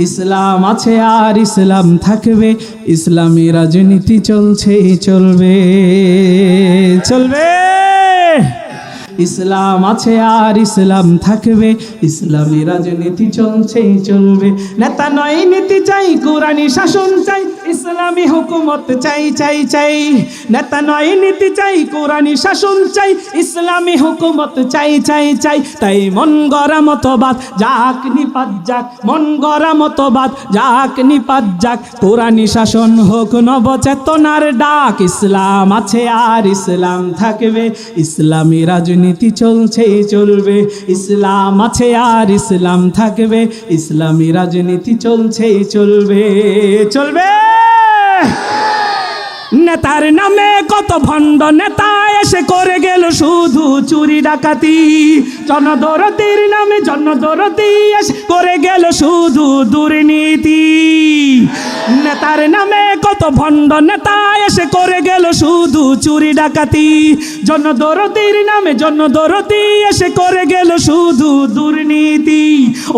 ইসলাম আছে আর ইসলাম থাকবে ইসলামী রাজনীতি চলছে চলবে চলবে। ইসলাম আছে আর ইসলাম থাকবে। ইসলামী রাজনীতি চলছে চলবে। নেতা নয়, নীতি চাই কোরআনী শাসন চাই, ইসলামী হুকুমত চাই চাই চাই। নেতা নয়, নীতি চাই কোরআনী শাসন চাই, ইসলামী হুকুমত চাই চাই চাই। তাই মন গড়া মতবাদ, যাক নিপাত যাক, মন গড়া মতবাদ, যাক নিপাত যাক। কোরআনী শাসন হোক নবচেতনার ডাক, ইসলাম আছে আর ইসলাম থাকবে। ইসলামী রাজনীতি চলছে, চলবে। ইসলাম আছে আর ইসলাম থাকবে। ইসলামী রাজনীতি চলছে, চলবে। চলবে! নেতার নামে কত ভণ্ড নেতা এসে ডাকাতি। জনদরতির নামে জনদরতি করে গেল শুধু দুর্নীতি। নেতার নামে কত ভণ্ড নেতা এসে করে গেল শুধু চুরি ডাকাতি। জনদরতির নামে জনদরতি এসে করে গেল শুধু দুর্নীতি।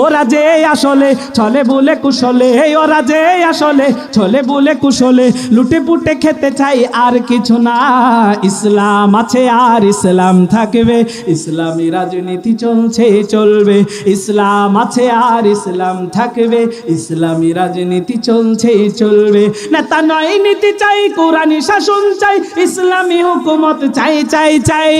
ওরা যে আসলে চলে বলে কুশলে, ওরা যে আসলে চলে বলে কুশলে, লুটে পুটে খেতে চাই আর কিছু না। ইসলাম আছে আর ইসলাম থাকবে। ইসলামী রাজনীতি চলছে, চলবে। ইসলাম আছে আর ইসলাম থাকবে। ইসলামী রাজনীতি চলছে, চলবে। নেতা নয়, নীতি চাই কোরআনী শাসন চাই, ইসলামী হুকুমত চাই চাই চাই।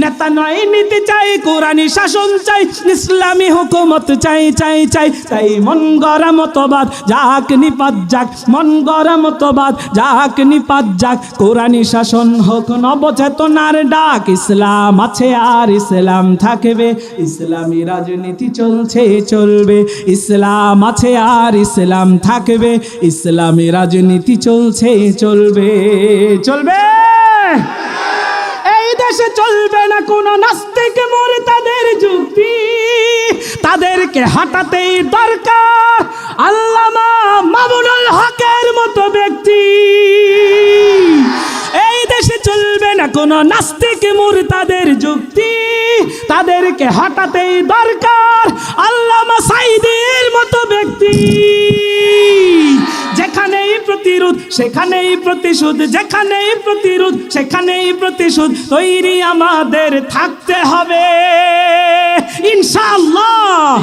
নেতা নয়, নীতি চাই কোরআনী শাসন চাই, ইসলামী হুকুমত চাই চাই চাই তাই মন গড়া মতবাদ যাক নিপাত যাক। মন গড়া মতবাদ যাক নিপাত যাক। কোরআনী শাসন হোক নবচেতনার ডাক, ইসলাম আছে আর ইসলাম থাকবে, ইসলামী রাজনীতি চলছে, চলবে। ইসলাম আছে আর ইসলাম থাকবে, ইসলামী রাজনীতি চলছে, চলবে। চলবে? এই দেশে চলবে না কোনো নাস্তিক মরে তাদের যুক্তি। তাদেরকে হাঁটাতেই দরকার আল্লামা মামুনুল হকের মতো ব্যক্তি। না কোনো নাস্তিক তাদের যুক্তি। তাদেরকে হটাতেই দরকার আল্লামা সাইদের মতো ব্যক্তি। যেখানেই প্রতিরোধ, সেখানেই প্রতিশোধ, যেখানেই প্রতিরোধ, সেখানেই প্রতিশোধ তৈরি আমাদের থাকতে হবে। ইনশাআল্লাহ।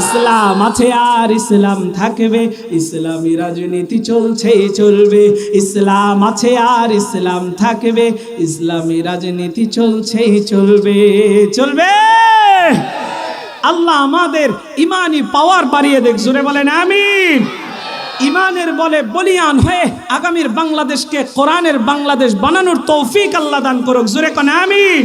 ইসলাম আছে আর ইসলাম থাকবে, ইসলামী রাজনীতি চলছে চলবে। ইসলাম আছে আর ইসলাম থাকবে, ইসলামী রাজনীতি চলছে চলবে। চলবে? আল্লাহ আমাদের ইমানি পাওয়ার বাড়িয়ে দেখ, জোরে বলেন আমিন। ইমানের বলে বলিয়ান হয়ে আগামীর বাংলাদেশকে কোরআনের বাংলাদেশ বানানোর তৌফিক আল্লাহ দান করুক, জোরে কোন আমিন।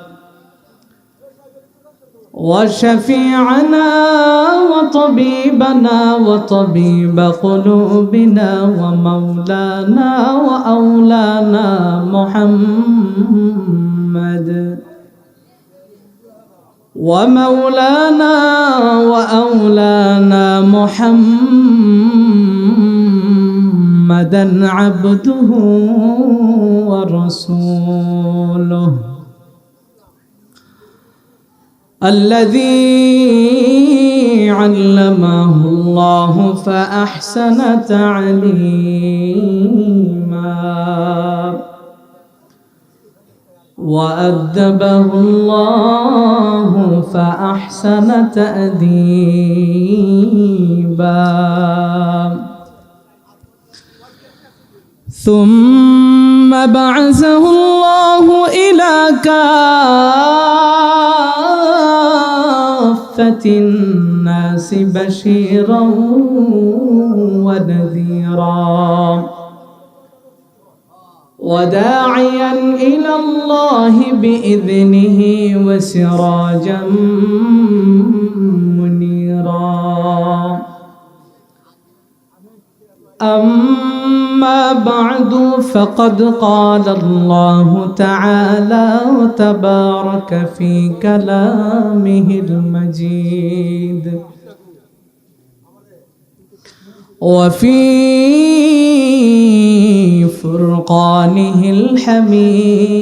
وشفيعنا وطبيبنا وطبيب قلوبنا ومولانا وأولانا محمد. ومولانا وأولانا محمدا عبده ورسوله. الذي علمه الله فأحسن تعليما. وأدبه الله فأحسن تأديبا. ثم بعثه الله إلى كافة الناس بشيرا ونذيرا وداعيا إلى الله بإذنه وسراجا منيرا أما بعد فقد قال الله تعالى وتبارك في كلامه المجيد. وفي فرقانه الحميد.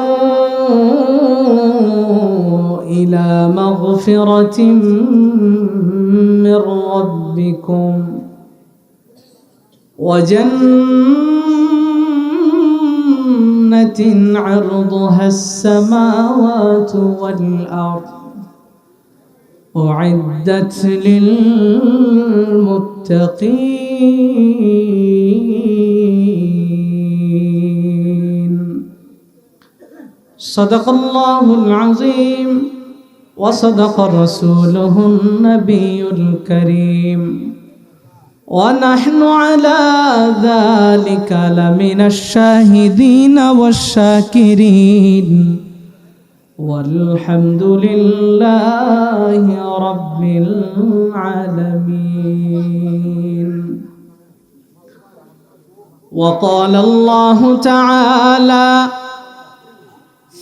إلى مغفرة من ربكم. وجنة عرضها السماوات والأرض. أعدت للمتقين. صدق الله العظيم. وصدق رسوله النبي الكريم. ونحن على ذلك لمن الشاهدين والشاكرين. والحمد لله رب العالمين. وقال الله تعالى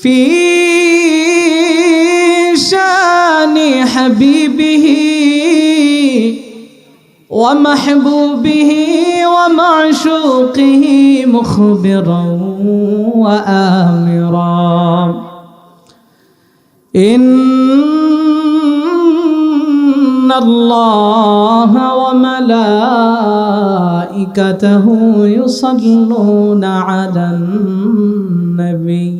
في شان حبيبه ومحبوبه ومعشوقه مخبرا وآمرا. إن الله وملائكته يصلون على النبي.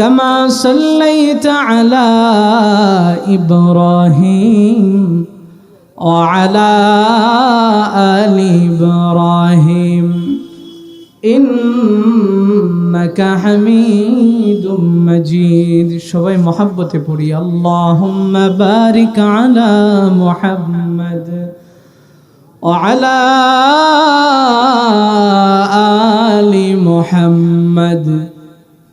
كما صليت على إبراهيم وعلى آل إبراهيم إنك حميد مجيد شوي محبة بري اللهم بارك على محمد وعلى آل محمد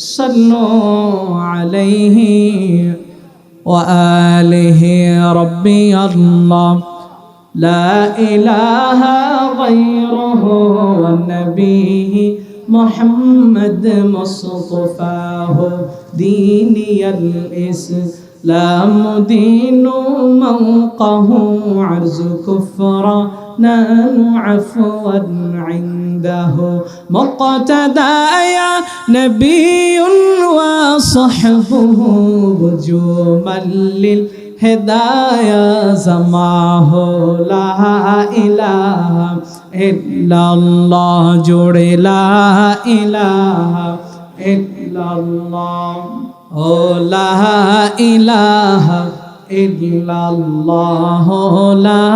صلوا عليه وآله ربي الله. لا إله غيره والنبي محمد مصطفاه. ديني الإسلام دين موقه عرز كفرنا عفوا عنده مقتدايا نبي وصحبه هجوما للهدايا سماه لا إله ইল্লাল্লাহ জোড়ে লা ইলাহা ইল্লাল্লাহ ও লা ইলাহা ইল্লাল্লাহ লা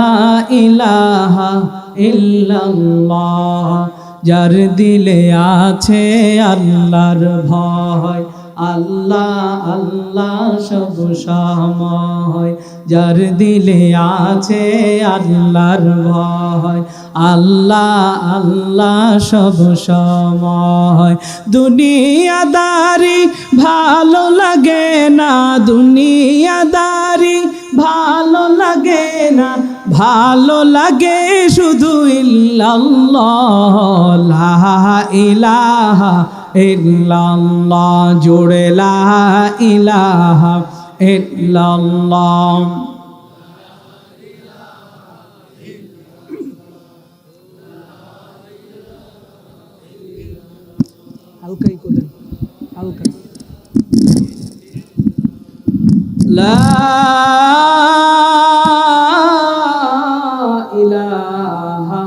ইলাহা ইল্লাল্লাহ। যার দিলে আছে আল্লাহর ভয়। আল্লাহ আল্লাহ সব সময়। যার দিলে আছে আল্লাহর ভয়। আল্লাহ আল্লাহ সব সময়। দুনিয়াদারি ভালো লাগে না, দুনিয়াদারি ভালো লাগে না। ভালো লাগে শুধু ইল্লাল্লাহ ইলাহা ইল্লাল্লাহ জোড়ে লা ইলাহা ইল্লাল্লাহ। হালকাই কোথায়? হালকা লা ইলাহা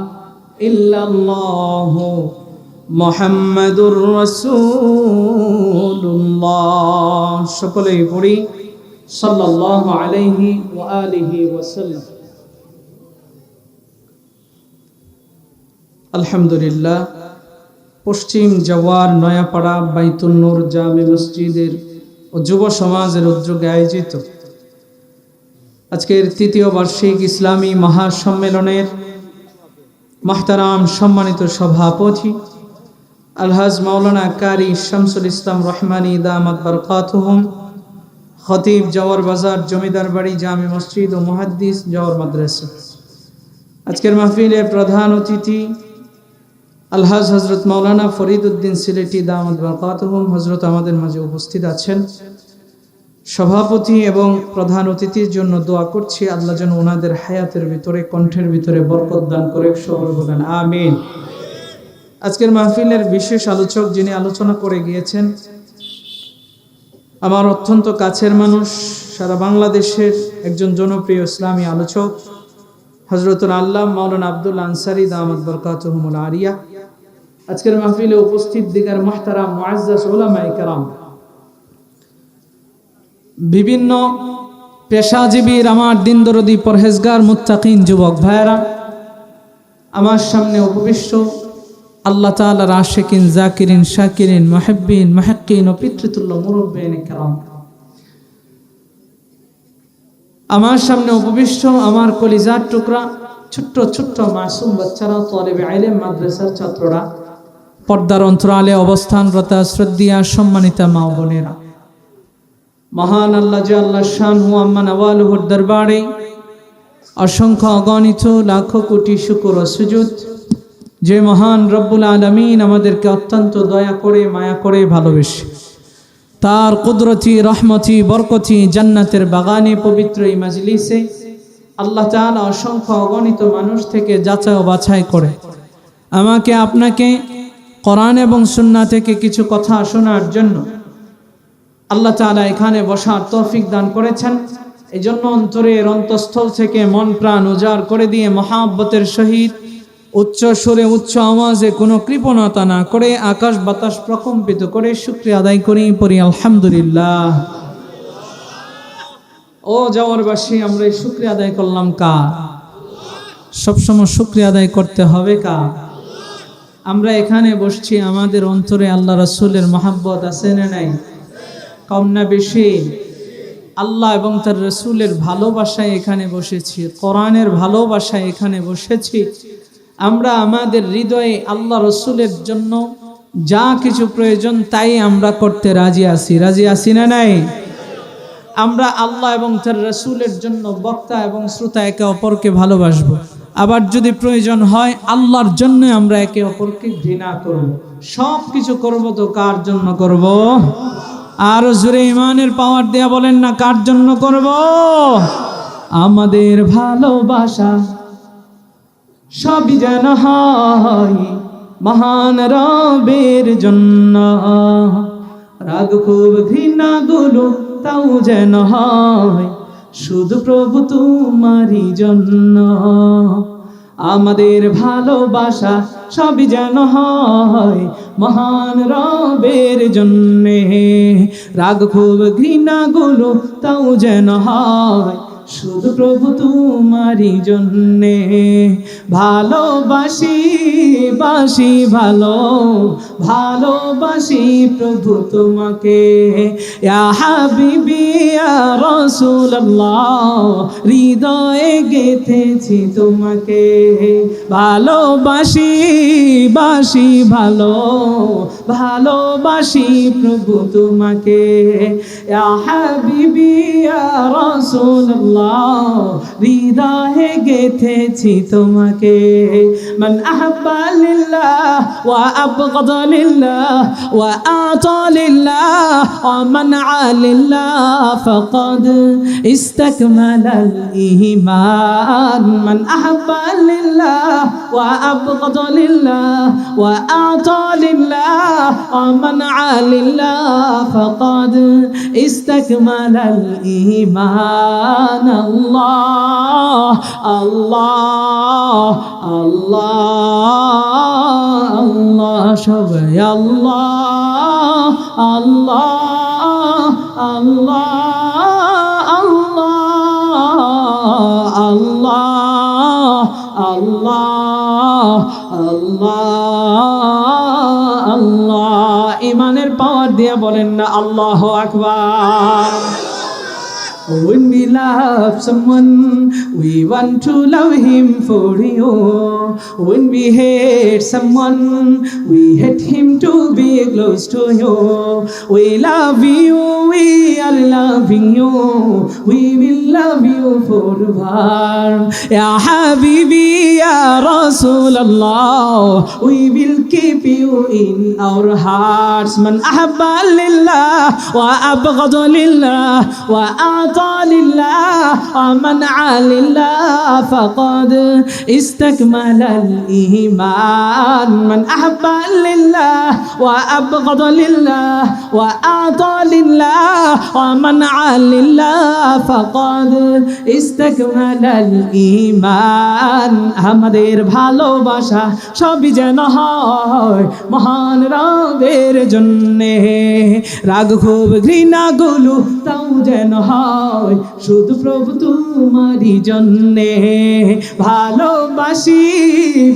ইল্লাল্লাহ। মুহাম্মাদুর রাসূলুল্লাহ। সকলেই পড়ি। সাল্লাল্লাহু আলাইহি ওয়া আলিহি ওয়াসাল্লাম আলহামদুলিল্লাহ, পশ্চিম জওয়ার নয়াপাড়া বাইতুন্নুর জামে মসজিদের ও যুব সমাজের উদ্যোগে আয়োজিত। আজকের তৃতীয় বার্ষিক ইসলামী মহাসম্মেলনের মাহতারাম সম্মানিত সভাপতি আলহাজ মাওলানা কারি শামসুল ইসলাম রহমানি দামাত বরকাতহুম, খতিব জওয়ার বাজার জমিদার বাড়ি জামে মসজিদ ও মুহাদ্দিস জওয়ার মাদ্রাসা। আজকের মাহফিলের প্রধান অতিথি আলহাজ হজরত মৌলানা ফরিদ উদ্দিন সিলেটি দামদ বরকাতহুম হজরত আমাদের মাঝে উপস্থিত আছেন। সভাপতি এবং প্রধান অতিথির জন্য দোয়া করছি, আল্লাহ যেন ওনাদের হায়াতের ভিতরে, কণ্ঠের ভিতরে বরকত দান করে বলেন, আমিন। আজকের মাহফিলের বিশেষ আলোচক যিনি আলোচনা করে গিয়েছেন, আমার অত্যন্ত কাছের মানুষ, সারা বাংলাদেশের একজন জনপ্রিয় ইসলামী আলোচক হজরতুল আল্লাহ মাওলানা আব্দুল আনসারি দামাদ বরকাতহমুল আরিয়া। আজকের মাহফিলে উপস্থিত দিগার মাহতারাম মুআজ্জাজ উলামায়ে কেরাম। বিভিন্ন পেশাজীবীর, আমার দিনদরদি পরহেজগার, মুত্তাকিন যুবক ভাইয়েরা, আমার সামনে উপবিষ্ট আল্লাহ তাআলার আশিকিন জাকিরিন, শাকিরিন, মুহিব্বিন, মুহাক্কিন ও পিতৃতুল্য মুরব্বিন কেরাম। আমার সামনে উপবিষ্ট আমার কলিজার টুকরা, ছোট্ট ছোট্ট মাসুম বাচ্চারা, তলেবে আইলেম মাদ্রাসার ছাত্ররা, পর্দার অন্তরালে অবস্থানরত, শ্রদ্ধিয়া, সম্মানিতা মা বোনেরা। মহান আল্লাহ যে আল্লাহ শান হু আম্মান আওয়ালুহুর দরবারে অসংখ্য অগণিত লাখো কোটি শুকুর ও সুজুদ যে মহান রব্বুল আলমিন আমাদেরকে অত্যন্ত দয়া করে, মায়া করে ভালোবেসে। তার কুদরতি, রহমতি, বরকতি জান্নাতের বাগানে পবিত্র এই মাজলিসে আল্লাহ তাআলা অসংখ্য অগণিত মানুষ থেকে যাচাই ও বাছাই করে। আমাকে, আপনাকে কোরআন এবং সুন্না থেকে কিছু কথা শোনার জন্য আল্লাহ তাআলা এখানে বসার তৌফিক দান করেছেন। এই জন্য অন্তরের অন্তঃস্থল থেকে মন প্রাণ উজাড় করে দিয়ে মহাব্বতের সহিত উচ্চ সুরে উচ্চ আওয়াজে কোনো কৃপণতা না করে আকাশ বাতাস প্রকম্পিত করে শুক্রিয়া আদায় করি, পড়ি আলহামদুলিল্লাহ। ও যাওয়ারবাসী আমরা এই শুক্রিয়া আদায় করলাম কা সবসময় শুক্রিয়া আদায় করতে হবে কা আমরা এখানে বসছি, আমাদের অন্তরে আল্লাহ রসুলের মহাব্বত আছে না নাই? কম না বেশি? আল্লাহ এবং তার রসুলের ভালোবাসায় এখানে বসেছি, কোরআনের ভালোবাসায় এখানে বসেছি। আমরা আমাদের হৃদয়ে আল্লাহ রসুলের জন্য যা কিছু প্রয়োজন তাই আমরা করতে রাজি আছি। রাজি আছি না নাই? আমরা আল্লাহ এবং তার রসুলের জন্য বক্তা এবং শ্রোতা একে অপরকে ভালোবাসবো। আবার যদি প্রয়োজন হয়, আল্লাহর জন্য আমরা একে অপরকে ঘৃণা করব। সব কিছু করব তো কার জন্য করব? আরও জোরে ইমানের পাওয়ার দেয়া বলেন না, কার জন্য করব? আমাদের ভালোবাসা সবই যেন হয় মহান রবের জন্য। রাগ খুব ঘৃণা গুলো তাও যেন হয় শুধু প্রভু তোমারই জন্য। আমাদের ভালোবাসা সবই যেন হয় মহান রবের জন্যে। রাগ খুব ঘৃণাগুলো তাও যেন হয় শুধু প্রভু তোমারই জন্যে ভালোবাসি, বাসি ভালো, ভালোবাসি প্রভু তোমাকে। হৃদয়ে গেথেছি তোমাকে। ভালোবাসি, বাসি ভালো, ভালোবাসি প্রভু তোমাকে। হাবিবি, ইয়া রাসূলুল্লাহ হৃদয়ে গেথেছি তোমাকে। মান আহাব্বা লিল্লাহ, ওয়া আবগাদা লিল্লাহ, ওয়া আতা লিল্লাহ, ওয়া মানআ লিল্লাহ, ফাকাদ ইস্তাকমালাল ঈমান মান আহাব্বা লিল্লাহ, ওয়া আবগাদা লিল্লাহ, ওয়া আতা লিল্লাহ, ওয়া মানআ লিল্লাহ, ফাকাদ ইস্তাকমালাল ঈমান আল্লাহ আল্লাহ আল্লাহ আল্লাহ সবাই আল্লাহ আল্লাহ আল্লাহ আল্লাহ আল্লাহ আল্লাহ আল্লাহ ইমানের পাওয়ার দিয়ে বলেন না আল্লাহ আকবার When we love someone, we want to love him for you. When we hate someone, we hate him to be close to you. We love you, we are loving you. We will love you forever. Ya Habibi, Ya Rasulallah, we will keep you in our hearts. Man ahabba lillah wa abghada lillah wa ata لله ومنع لله فقد استكمل الإيمان من أحب لله وأبغض لله وأعطى لله ومنع لله فقد استكمل الإيمان আমাদের ভালোবাসা সবই যেন হয় মহান রবের জন্যে রাগ খুব ঘৃণাগুলো তাও যেন হয় শুধু প্রভু তোমারই জন্যে ভালোবাসি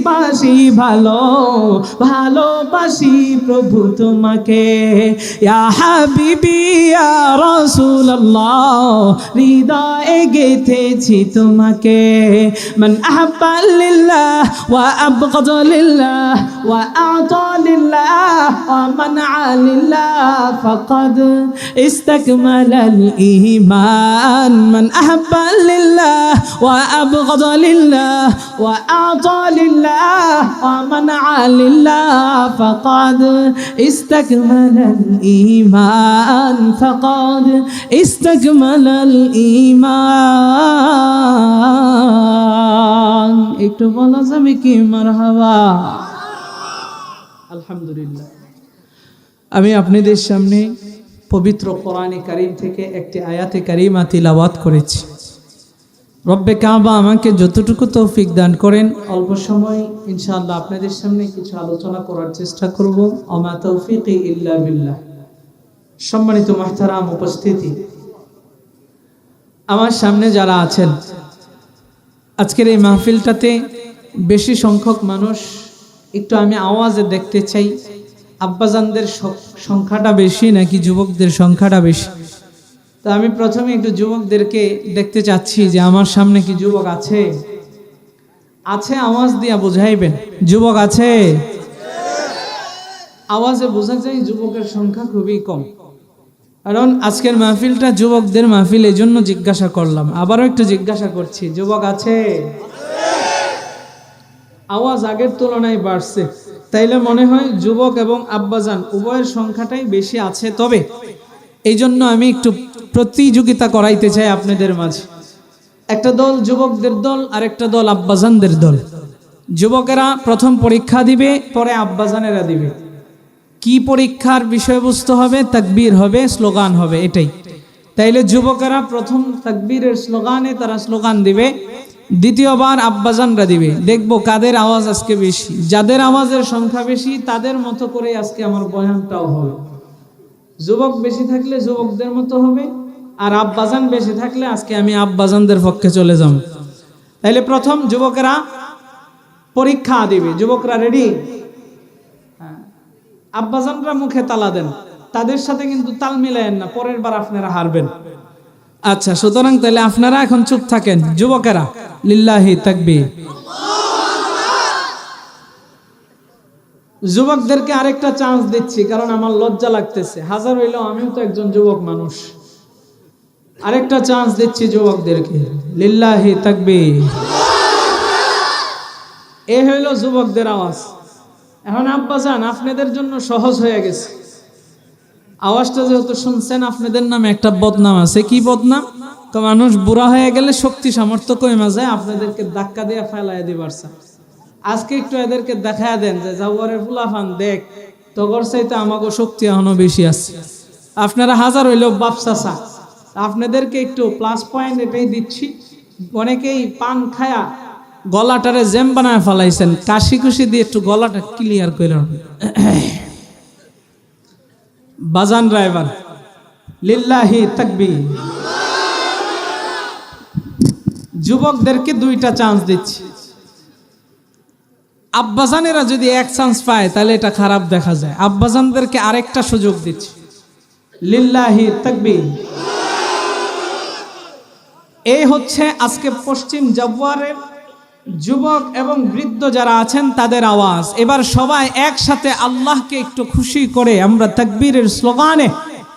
বাসি ভালো, ভালোবাসি প্রভু তোমাকে। ইয়া হাবিবি, ইয়া রাসূলুল্লাহ, হৃদয়ে গেথেছি তোমাকে। মান আহাব্বা লিল্লাহ ওয়া আবগাদা লিল্লাহ ওয়া আতা লিল্লাহ ওয়া মানআ লিল্লাহ ফাকাদ ইস্তাকমালাল ঈমান মান আহাব্বা লিল্লাহ ওয়া আবগাদা লিল্লাহ ওয়া আতা লিল্লাহ ওয়া মানআ লিল্লাহ ফাকাদ ইস্তাকমালাল ঈমান ফাকাদ ইস্তাকমালাল ঈমান একটু বলা যাবে কি মারহাবা? আলহামদুলিল্লাহ। আমি আপনাদের সামনে পবিত্র কোরআনে কারিম থেকে একটি আয়াতে কারিমা তিলাওয়াত করেছি। রব্বে কাবা আমাকে যতটুকু তৌফিক দান করেন, অল্প সময় ইনশাআল্লাহ আপনাদের সামনে কিছু আলোচনা করার চেষ্টা করব। অমা তৌফিক ইল্লা বিল্লাহ। সম্মানিত মাহতারাম উপস্থিতি, আমার সামনে যারা আছেন, আজকের এই মাহফিলটাতে বেশি সংখ্যক মানুষ, একটু আমি আওয়াজে দেখতে চাই। আব্বাজানদের সংখ্যাটা বেশি নাকি যুবকদের সংখ্যাটা বেশি? তো আমি প্রথমে একটু যুবকদেরকে দেখতে চাচ্ছি যে আমার সামনে কি যুবক আছে? আছে আওয়াজ দিয়া বুঝাইবেন। যুবক আছে? আওয়াজে বোঝা যায় যুবকের সংখ্যা খুবই কম। কারণ আজকের মাহফিলটা যুবকদের মাহফিল এই জন্য জিজ্ঞাসা করলাম। আবারও একটু জিজ্ঞাসা করছি, যুবক আছে? আওয়াজ আগের তুলনায় বাড়ছে। তাইলে মনে হয় যুবক এবং আব্বাজান উভয়ের সংখ্যাটাই বেশি আছে, তবে এই জন্য আমি একটু প্রতিযোগিতা করাইতে চাই আপনাদের মাঝে। একটা দল যুবকদের দল আর একটা দল আব্বাজানদের দল। যুবকেরা প্রথম পরীক্ষা দিবে, পরে আব্বাজানেরা দিবে। কি পরীক্ষার বিষয়বস্তু হবে, তাকবীর হবে, স্লোগান হবে, এটাই। তাইলে যুবকেরা প্রথম তাকবীরের স্লোগানে তারা স্লোগান দিবে। দ্বিতীয়বার আব্বাজানরা দিবে। দেখব কাদের আওয়াজ আজকে বেশি। যাদের আওয়াজের সংখ্যা বেশি, তাদের মতো করে আজকে আমার বয়ানটাও হবে যুবক বেশি থাকলে যুবকদের মতো হবে, আর আব্বাজান বেশি থাকলে আজকে আমি আব্বাজানদের পক্ষে চলে যাব। তাইলে প্রথম যুবকেরা পরীক্ষা দিবে, যুবকরা রেডি আব্বাজানরা মুখে তালা দেন, তাদের সাথে কিন্তু তাল মিলায়েন না, পরের বার আপনারা হারবেন। আচ্ছা সুতরাং তাহলে আপনারা এখন চুপ থাকেন, যুবকেরা, লিল্লাহি তাকবি যুবকদেরকে আরেকটা চান্স দিচ্ছি, কারণ আমার লজ্জা লাগতেছে। হাজার হইলেও আমিও তো একজন যুবক মানুষ। আরেকটা চান্স দিচ্ছি যুবকদেরকে। লিল্লাহি তাকবি এ হইল যুবকদের আওয়াজ। এখন আব্বা যান, আপনাদের জন্য সহজ হয়ে গেছে। আওয়াজটা যেহেতু শুনছেন, আপনাদের নামে একটা বদনাম আছে। কি বদনাম? তো মানুষ বুড়া হয়ে গেলে শক্তি সামর্থ্য কমে যায়, আপনাদেরকে ধাক্কা দিয়ে ফেলাই দিবার চা। আজকে একটু এদেরকে দেখায় দেন যে জাউয়ারের ফুলাফান দেখ, তগর চাইতে আমাকে শক্তি এখনও বেশি আছে। আপনারা হাজার হইলেও বাপসা আপনাদেরকে একটু প্লাস পয়েন্ট এটাই দিচ্ছি। অনেকেই পান খায়া গলাটারে জেম বানায় ফেলাইছেন, কাশি কুশি দিয়ে একটু গলাটা ক্লিয়ার করে বাজান ড্রাইভার লিল্লাহি তাকবি যুবকদেরকে দুইটা চান্স দিচ্ছি। আব্বাজানেরা যদি এক চান্স পায়, তাহলে এটা খারাপ দেখা যায়। আব্বাজানদেরকে আরেকটা সুযোগ দিচ্ছি। লিল্লাহি তাকবি এই হচ্ছে আজকে পশ্চিম জাবুয়ারের যুবক এবং বৃদ্ধ যারা আছেন, তাদের আওয়াজ। এবার সবাই একসাথে আল্লাহকে একটু খুশি করে আমরা তাকবীরের স্লোগানে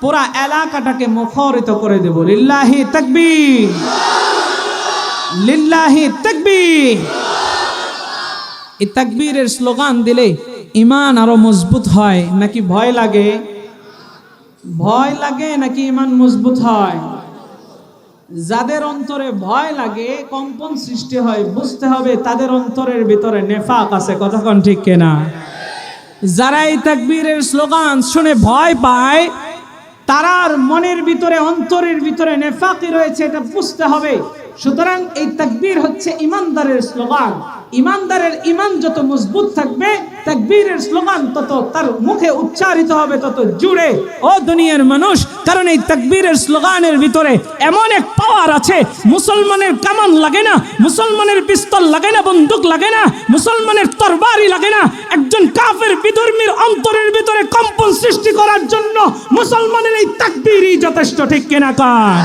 পুরা এলাকাটাকে মুখরিত করে দেব। লিল্লাহি তাকবীর। লিল্লাহি তাকবীর। এই তাকবীরের স্লোগান দিলে ইমান আরও মজবুত হয়। নাকি ভয় লাগে? ভয় লাগে নাকি ইমান মজবুত হয়? যাদের অন্তরে ভয় লাগে, কম্পন সৃষ্টি হয়, বুঝতে হবে তাদের অন্তরের ভিতরে নেফাক আছে। কতক্ষণ ঠিক কেনা? যারা এই তাকবীরের স্লোগান শুনে ভয় পায় তারার মনের ভিতরে, অন্তরের ভিতরে নেফাকি রয়েছে, এটা বুঝতে হবে। সুতরাং এই তাকবীর হচ্ছে ইমানদারের স্লোগান। ইমানদারের ইমান যত মজবুত থাকবে, তাকবীরের স্লোগান তত তার মুখে উচ্চারিত হবে, তত জুড়ে। ও দুনিয়ার মানুষ, কারণ এই তাকবীরের স্লোগানের ভিতরে এমন এক পাওয়ার আছে, মুসলমানের কামান লাগে না, মুসলমানের পিস্তল লাগে না, বন্দুক লাগে না, মুসলমানের তরবারি লাগে না। একজন কাফের বিধর্মীর অন্তরের ভিতরে কম্পন সৃষ্টি করার জন্য মুসলমানের এই তাকবীরই যথেষ্ট, ঠিক কেনা কার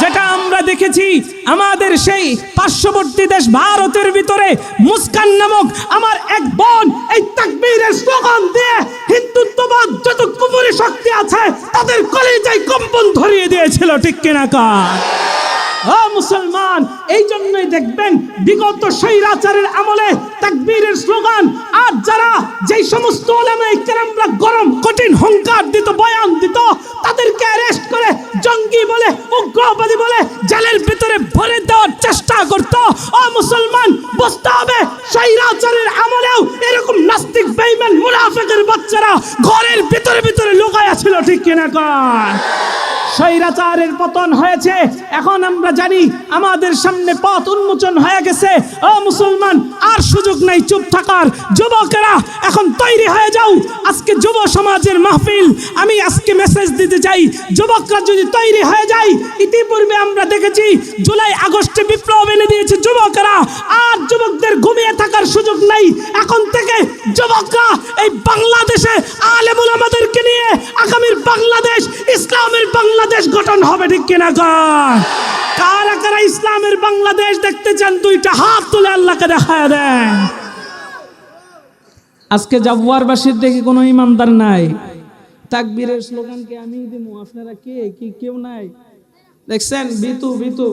যেটা দেখেছি, আমাদের সেই পার্শ্ববর্তী দেশ ভারতের ভিতরে মুস্কান নামক আমার এক বোন এই তাকবীরের স্লোগান দিয়ে হিন্দুত্ববাদ যত কুমুরি শক্তি আছে তাদের কলেজায় কম্পন ধরিয়ে দিয়েছিল, ঠিক কিনা কাজ মুসলমান, এই জন্যই দেখবেন বিগত সেই রাচারের আমলে তাকবীরের স্লোগান, আর যারা যেই সমস্ত ওলামায়ে কেরামরা গরম, কঠিন, হুঙ্কার দিত, বয়ান দিত, তাদেরকে অ্যারেস্ট করে জঙ্গি বলে, উগ্রবাদী বলে জেলের ভিতরে ভরে দেওয়ার চেষ্টা করত। ও মুসলমান বুঝতে হবে। স্বৈরাচারের আমলেও এরকম নাস্তিক, বেঈমান, মুনাফিকের বাচ্চারা ঘরের ভিতরে ভিতরে লুকায়া ছিল, ঠিক কিনা কর স্বৈরাচারের পতন হয়েছে। এখন আমরা জানি আমাদের সামনে পথ উন্মোচন হয়ে গেছে। ও মুসলমান, আর সুযোগ নাই, চুপ থাকার। যুবকেরা, এখন তৈরি হয়ে যাও। আজকে যুব সমাজের মাহফিল। আমি আজকে মেসেজ দিতে চাই। যুবকরা যদি তৈরি হয়ে যায়, ইতিপূর্বে আমরা দেখেছি জুলাই, আগস্টে বিপ্লব এনে দিয়েছে যুবকেরা। আর যুবকদের ঘুমিয়ে থাকার সুযোগ নাই। এখন থেকে যুবকরা এই বাংলাদেশে আলেমুল আমাদেরকে নিয়ে আগামীর বাংলাদেশ, ইসলামের বাংলাদেশ গঠন হবে ঠিক কিনা কারা কারা ইসলামের বাংলাদেশ দেখতে চান, দুইটা হাত তুলে আল্লাহকে দেখায় দেন। আজকে জাবুয়ারবাসীর দেখে কোনো ইমানদার নাই। তাকবীরের স্লোগানকে আমি দিব আপনারা কে? কি কেউ নাই? দেখছেন? বিতু বিতু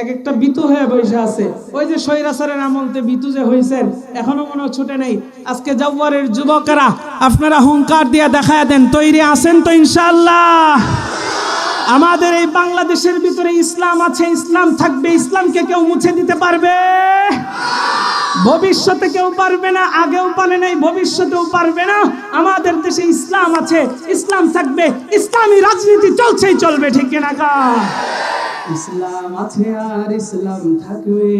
এক একটা বিতু হয়ে বসে আছে। ওই যে সৈরাসারের আমলতে বিতু যে হয়েছেন এখনও মনে ছুটে নেই। আজকে জাবুয়ারের যুবকেরা, আপনারা হুঙ্কার দিয়ে দেখায় দেন, তৈরি আছেন তো ইনশাআল্লাহ। আমাদের এই বাংলাদেশের ভিতরে ইসলাম আছে, ইসলাম থাকবে, ইসলামকে কেউ মুছে দিতে পারবে? ভবিষ্যতে কেউ পারবে না, আগেও পারে নাই, ভবিষ্যতেও পারবে না। আমাদের দেশে ইসলাম আছে, ইসলাম থাকবে, ইসলামী রাজনীতি চলছেই চলবে, ঠিক কিনা কা ইসলাম আছে আর ইসলাম থাকবে,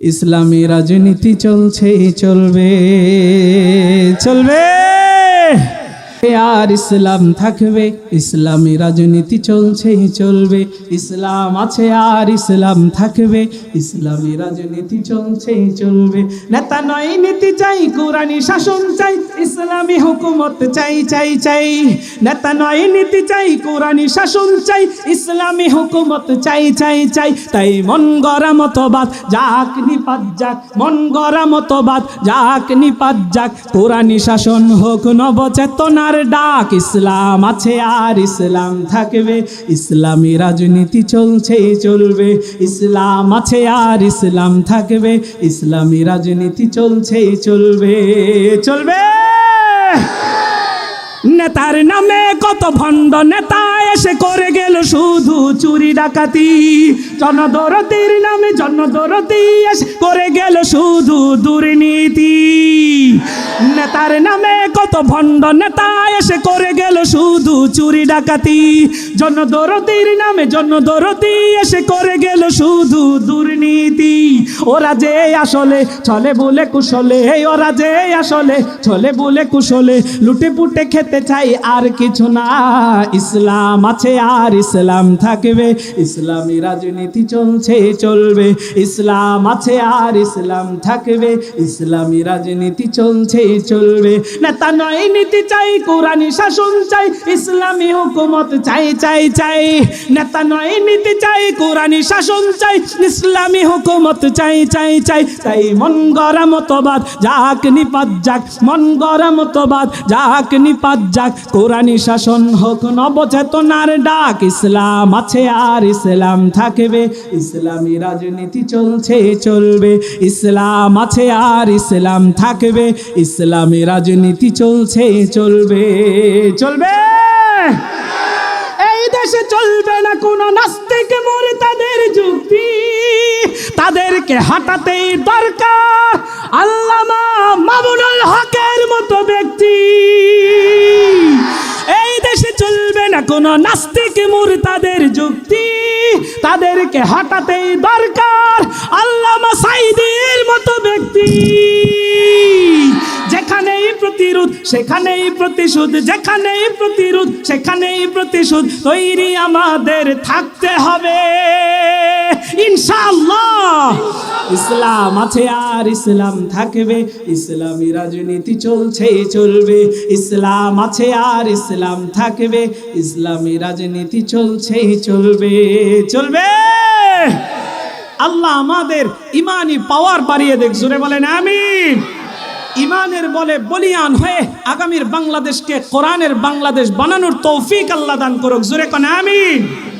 ইসলামী রাজনীতি চলছেই চলবে চলবে। আর ইসলাম থাকবে। ইসলামী রাজনীতি চলছে চলবে। ইসলাম আছে আর ইসলাম থাকবে। ইসলামী রাজনীতি চলছে চলবে। নেতা নয়, নীতি চাই কোরআনী শাসন চাই, ইসলামী হুকুমত চাই চাই চাই। নেতা নয়, নীতি চাই কোরআনী শাসন চাই, ইসলামী হুকুমত চাই চাই চাই। তাই মন গড়া মতবাদ, যাক নিপাত যাক। মন গড়া মতবাদ, যাক নিপাত যাক। কোরআনী শাসন হোক নবচেতনার ডাক ইসলাম আছে আর ইসলাম থাকবে। ইসলামী রাজনীতি চলছে, চলবে। ইসলাম আছে আর ইসলাম থাকবে। ইসলামী রাজনীতি চলছে, চলবে। চলবে! নেতার নামে কত ভণ্ড নেতা এসে করে গেল শুধু চুরি ডাকাতি। জনদরতির নামে জনদরতি এসে করে গেল শুধু দুর্নীতি। নেতার নামে কত ভণ্ড নেতা এসে করে গেল শুধু চুরি ডাকাতি। জনদরতির নামে জনদরতি এসে করে গেল শুধু দুর্নীতি। ওরা যে আসলে চলে বলে কুশলে, ওরা যে আসলে চলে বলে কুশলে, লুটে পুটে খেতে চাই আর কিছু না। ইসলাম আছে আর ইসলাম থাকবে, ইসলামী রাজনীতি চলছে, চলবে। ইসলাম আছে আর ইসলাম থাকবে, ইসলামী রাজনীতি চলছে, চলবে। নেতা নয়, নীতি চাই, কোরআনী শাসন চাই, ইসলামী হুকুমত চাই চাই চাই। নেতা নয়, নীতি চাই, কোরআনী শাসন চাই, ইসলামী হুকুমত চাই চাই চাই তাই মন গড়া মতবাদ যাক নিপাত যাক। মন গড়া মতবাদ যাক নিপাত যাক। কোরআনী শাসন হোক নবচেতনার ডাক, ইসলাম আছে আর ইসলাম থাকবে। ইসলামী রাজনীতি চলছে, চলবে। ইসলাম আছে আর ইসলাম থাকবে। ইসলামী রাজনীতি চলছে, চলবে চলবে। এই দেশে চলবে না কোনো নাস্তিক মরে তাদের যুক্তি। তাদেরকে হাঁটাতেই দরকার আল্লামা মামুনুল হকের মতো ব্যক্তি। এই দেশে চলবে না কোনো নাস্তিক তাদের যুক্তি। তাদেরকে হাঁটাতেই দরকার আল্লামা সাইদের মতো ব্যক্তি। প্রতিরোধ, সেখানেই প্রতিশোধ, যেখানেই প্রতিরোধ, সেখানেই প্রতিশোধ তৈরি আমাদের থাকতে হবে। ইনশাআল্লাহ। ইসলাম আছে আর ইসলাম থাকবে, ইসলামী রাজনীতি চলছে চলবে। ইসলাম আছে আর ইসলাম থাকবে, ইসলামী রাজনীতি চলছে চলবে। চলবে। আল্লাহ আমাদের ইমানি পাওয়ার বাড়িয়ে দেখ, জোরে বলেন, আমিন। ইমানের বলে বলিয়ান হয়ে আগামীর বাংলাদেশকে কোরআনের বাংলাদেশ বানানোর তৌফিক আল্লাহ দান করুক। জোরে কনে, আমিন।